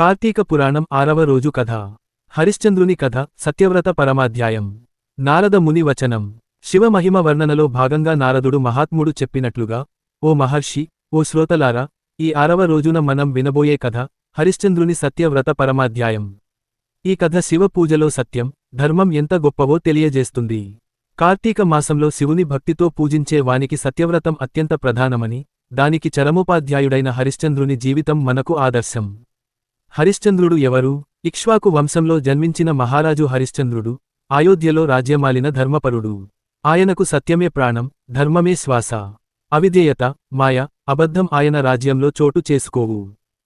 కార్తీక పురాణం ఆరవ రోజు కథ. హరిశ్చంద్రుని కథ సత్యవ్రత పరమాధ్యాయం. నారద ముని వచనం. శివమహిమ వర్ణనలో భాగంగా నారదుడు మహాత్ముడు చెప్పినట్లుగా ఓ మహర్షి ఓ శ్రోతలారా ఈ ఆరవ రోజున మనం వినబోయే కథ హరిశ్చంద్రుని సత్యవ్రత పరమాధ్యాయం. ఈ కథ శివ పూజలో సత్యం ధర్మం ఎంత గొప్పవో తెలియజేస్తుంది. కార్తీక మాసంలో శివుని భక్తితో పూజించే వానికి సత్యవ్రతం అత్యంత ప్రధానమని దానికి చరమోపాధ్యాయుడైన హరిశ్చంద్రుని జీవితం మనకు ఆదర్శం. హరిశ్చంద్రుడు ఎవరు? ఇక్ష్వాకు వంశంలో జన్మించిన మహారాజు హరిశ్చంద్రుడు అయోధ్యలో రాజ్యమాలిన ధర్మపరుడు. ఆయనకు సత్యమే ప్రాణం ధర్మమే శ్వాస. అవిధేయత మాయ అబద్ధం ఆయన రాజ్యంలో చోటు చేసుకోవు.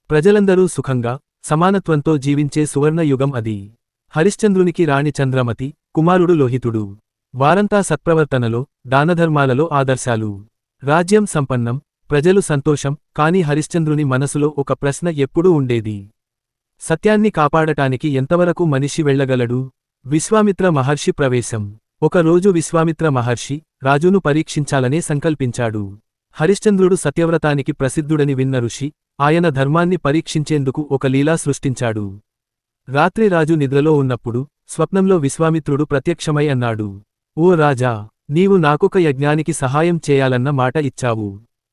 ప్రజలందరూ సుఖంగా సమానత్వంతో జీవించే సువర్ణయుగం అది. హరిశ్చంద్రునికి రాణి చంద్రమతి కుమారుడు లోహితుడు. వారంతా సత్ప్రవర్తనలో దానధర్మాలలో ఆదర్శాలు. రాజ్యం సంపన్నం ప్రజలు సంతోషం కాని హరిశ్చంద్రుని మనసులో ఒక ప్రశ్న ఎప్పుడూ ఉండేది. సత్యాన్ని కాపాడటానికి ఎంతవరకు మనిషి వెళ్ళగలడు? విశ్వామిత్ర మహర్షి ప్రవేశం. ఒకరోజు విశ్వామిత్ర మహర్షి రాజును పరీక్షించాలనే సంకల్పించాడు. హరిశ్చంద్రుడు సత్యవ్రతానికి ప్రసిద్ధుడని విన్న ఋషి ఆయన ధర్మాన్ని పరీక్షించేందుకు ఒక లీలా సృష్టించాడు. రాత్రి రాజు నిద్రలో ఉన్నప్పుడు స్వప్నంలో విశ్వామిత్రుడు ప్రత్యక్షమై అన్నాడు ఓ రాజా నీవు నాకొక యజ్ఞానికి సహాయం చేయాలన్న మాట ఇచ్చావు.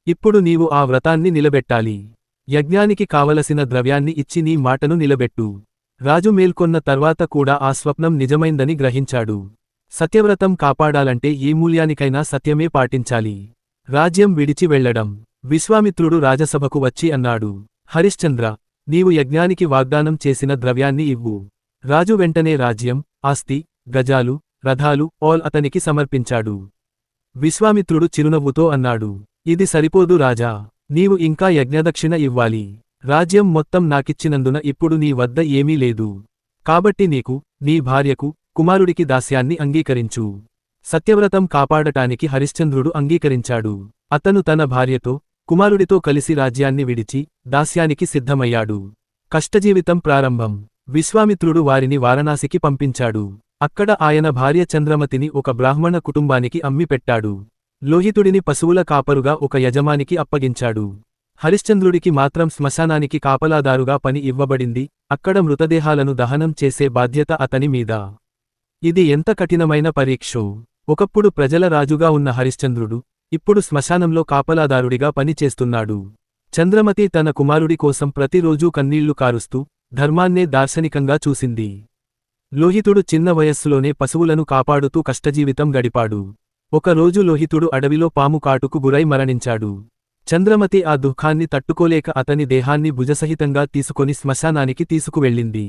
ఇప్పుడు నీవు ఆ వ్రతాన్ని నిలబెట్టాలి. యజ్ఞానికి కావలసిన ద్రవ్యాన్ని ఇచ్చి నీ మాటను నిలబెట్టు. రాజు మేల్కొన్న తర్వాత కూడా ఆ స్వప్నం నిజమైందని గ్రహించాడు. సత్యవ్రతం కాపాడాలంటే ఏ మూల్యానికైనా సత్యమే పాటించాలి. రాజ్యం విడిచి వెళ్ళడం విశ్వామిత్రుడు రాజసభకు వచ్చి అన్నాడు. హరిశ్చంద్ర నీవు యజ్ఞానికి వాగ్దానం చేసిన ద్రవ్యాన్ని ఇవ్వు. రాజు వెంటనే రాజ్యం ఆస్తి గజాలు రథాలు ఆల్ అతనికి సమర్పించాడు. విశ్వామిత్రుడు చిరునవ్వుతో అన్నాడు. ఇది సరిపోదు రాజా. నీవు ఇంకా యజ్ఞదక్షిణ ఇవ్వాలి. రాజ్యం మొత్తం నాకిచ్చినందున ఇప్పుడు నీ వద్ద ఏమీ లేదు. కాబట్టి నీకు నీ భార్యకు కుమారుడికి దాస్యాన్ని అంగీకరించు. సత్యవ్రతం కాపాడటానికి హరిశ్చంద్రుడు అంగీకరించాడు. అతను తన భార్యతో కుమారుడితో కలిసి రాజ్యాన్ని విడిచి దాస్యానికి సిద్ధమయ్యాడు. కష్టజీవితం ప్రారంభం. విశ్వామిత్రుడు వారిని వారణాసికి పంపించాడు. అక్కడ ఆయన భార్య చంద్రమతిని ఒక బ్రాహ్మణ కుటుంబానికి అమ్మి పెట్టాడు లోహితుడిని పశువుల కాపరుగా ఒక యజమానికి అప్పగించాడు. హరిశ్చంద్రుడికి మాత్రం శ్మశానానికి కాపలాదారుగా పని ఇవ్వబడింది అక్కడ మృతదేహాలను దహనం చేసే బాధ్యత అతని మీద. ఇది ఎంత కఠినమైన పరీక్షో. ఒకప్పుడు ప్రజల రాజుగా ఉన్న హరిశ్చంద్రుడు ఇప్పుడు శ్మశానంలో కాపలాదారుడిగా పనిచేస్తున్నాడు చంద్రమతి తన కుమారుడి కోసం ప్రతిరోజూ కన్నీళ్ళు కారుస్తూ ధర్మాన్నే దార్శనికంగా చూసింది. లోహితుడు చిన్న వయస్సులోనే పశువులను కాపాడుతూ కష్టజీవితం గడిపాడు. ఒకరోజు లోహితుడు అడవిలో పాము కాటుకు గురై మరణించాడు. చంద్రమతి ఆ దుఃఖాన్ని తట్టుకోలేక అతని దేహాన్ని భుజసహితంగా తీసుకొని శ్మశానానికి తీసుకువెళ్ళింది.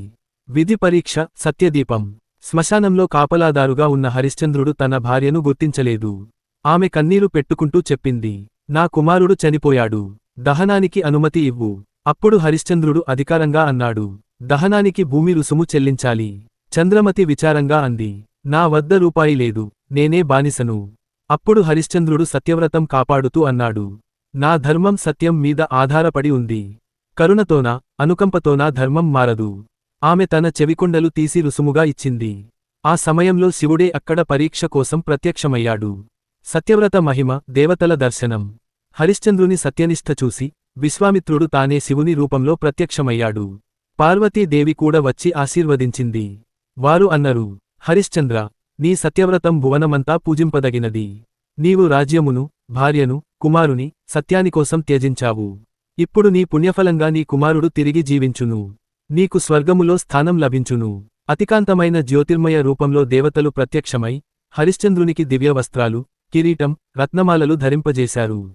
విధి పరీక్ష సత్యదీపం. శ్మశానంలో కాపలాదారుగా ఉన్న హరిశ్చంద్రుడు తన భార్యను గుర్తించలేదు. ఆమె కన్నీరు పెట్టుకుంటూ చెప్పింది నా కుమారుడు చనిపోయాడు. దహనానికి అనుమతి ఇవ్వు. అప్పుడు హరిశ్చంద్రుడు అధికారంగా అన్నాడు. దహనానికి భూమి రుసుము చెల్లించాలి. చంద్రమతి విచారంగా అంది నా వద్ద రూపాయి లేదు. నేనే బానిసను. అప్పుడు హరిశ్చంద్రుడు సత్యవ్రతం కాపాడుతూ అన్నాడు. నా ధర్మం సత్యం మీద ఆధారపడి ఉంది. కరుణతోనా అనుకంపతోనా ధర్మం మారదు. ఆమె తన చెవికొండలు తీసి రుసుముగా ఇచ్చింది. ఆ సమయంలో శివుడే అక్కడ పరీక్ష కోసం ప్రత్యక్షమయ్యాడు. సత్యవ్రత మహిమ దేవతల దర్శనం. హరిశ్చంద్రుని సత్యనిష్ఠ చూసి విశ్వామిత్రుడు తానే శివుని రూపంలో ప్రత్యక్షమయ్యాడు. పార్వతీదేవి కూడా వచ్చి ఆశీర్వదించింది. వారు అన్నరు హరిశ్చంద్ర నీ సత్యవ్రతం భువనమంతా పూజింపదగినది. నీవు రాజ్యమును భార్యను కుమారుని సత్యానికోసం త్యజించావు. ఇప్పుడు నీ పుణ్యఫలంగా నీ కుమారుడు తిరిగి జీవించును. నీకు స్వర్గములో స్థానం లభించును. అతికాంతమైన జ్యోతిర్మయ రూపంలో దేవతలు ప్రత్యక్షమై హరిశ్చంద్రునికి దివ్యవస్త్రాలు కిరీటం రత్నమాలలు ధరింపజేశారు.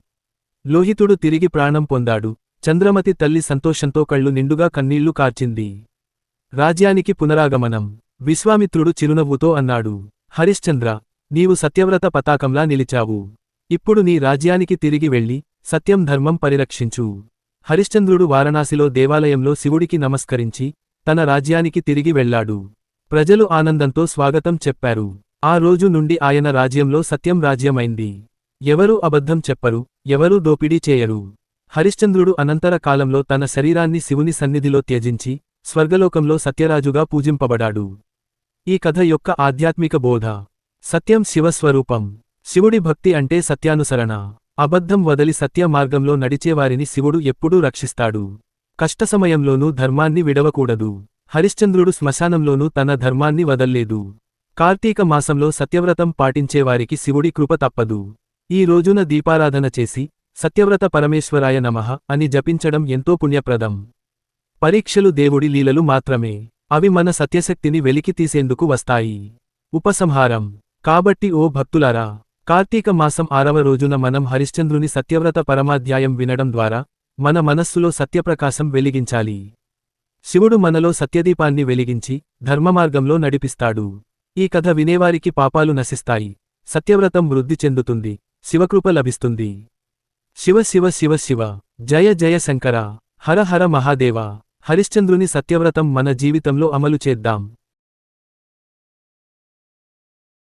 లోహితుడు తిరిగి ప్రాణం పొందాడు. చంద్రమతి తల్లి సంతోషంతో కళ్ళు నిండుగా కన్నీళ్ళు కార్చింది. రాజ్యానికి పునరాగమనం. విశ్వామిత్రుడు చిరునవ్వుతో అన్నాడు. హరిశ్చంద్ర నీవు సత్యవ్రత పతాకంలా నిలిచావు. ఇప్పుడు నీ రాజ్యానికి తిరిగి వెళ్ళి సత్యం ధర్మం పరిరక్షించు. హరిశ్చంద్రుడు వారణాసిలో దేవాలయంలో శివుడికి నమస్కరించి తన రాజ్యానికి తిరిగి వెళ్ళాడు ప్రజలు ఆనందంతో స్వాగతం చెప్పారు. ఆ రోజు నుండి ఆయన రాజ్యంలో సత్యం రాజ్యమైంది. ఎవరూ అబద్ధం చెప్పరు ఎవరూ దోపిడీ చేయరు. హరిశ్చంద్రుడు అనంతర కాలంలో తన శరీరాన్ని శివుని సన్నిధిలో త్యజించి స్వర్గలోకంలో సత్యరాజుగా పూజింపబడాడు. ఈ కథ యొక్క ఆధ్యాత్మిక బోధ. సత్యం శివస్వరూపం. శివుడి భక్తి అంటే సత్యానుసరణ. అబద్ధం వదలి సత్య మార్గంలో నడిచేవారిని శివుడు ఎప్పుడూ రక్షిస్తాడు. కష్టసమయంలోనూ ధర్మాన్ని విడవకూడదు. హరిశ్చంద్రుడు శ్మశానంలోనూ తన ధర్మాన్ని వదల్లేదు. కార్తీక మాసంలో సత్యవ్రతం పాటించేవారికి శివుడి కృప తప్పదు. ఈ రోజున దీపారాధన చేసి సత్యవ్రత పరమేశ్వరాయ నమః అని జపించడం ఎంతో పుణ్యప్రదం. పరీక్షలు దేవుడి లీలలు మాత్రమే. అవి మన సత్యశక్తిని వెలికి తీసేందుకు వస్తాయి. ఉపసంహారం. కాబట్టి ఓ భక్తులారా కార్తీక మాసం ఆరవ రోజున మనం హరిశ్చంద్రుని సత్యవ్రత పరమాధ్యాయం వినడం ద్వారా మన మనస్సులో సత్యప్రకాశం వెలిగించాలి. శివుడు మనలో సత్యదీపాన్ని వెలిగించి ధర్మమార్గంలో నడిపిస్తాడు. ఈ కథ వినేవారికి పాపాలు నశిస్తాయి. సత్యవ్రతం వృద్ధి చెందుతుంది. శివకృప లభిస్తుంది. శివ శివ శివ శివ. జయ జయ శంకర. హర హర మహాదేవ. హరిశ్చంద్రుని సత్యవ్రతం మన జీవితంలో అమలు చేద్దాం.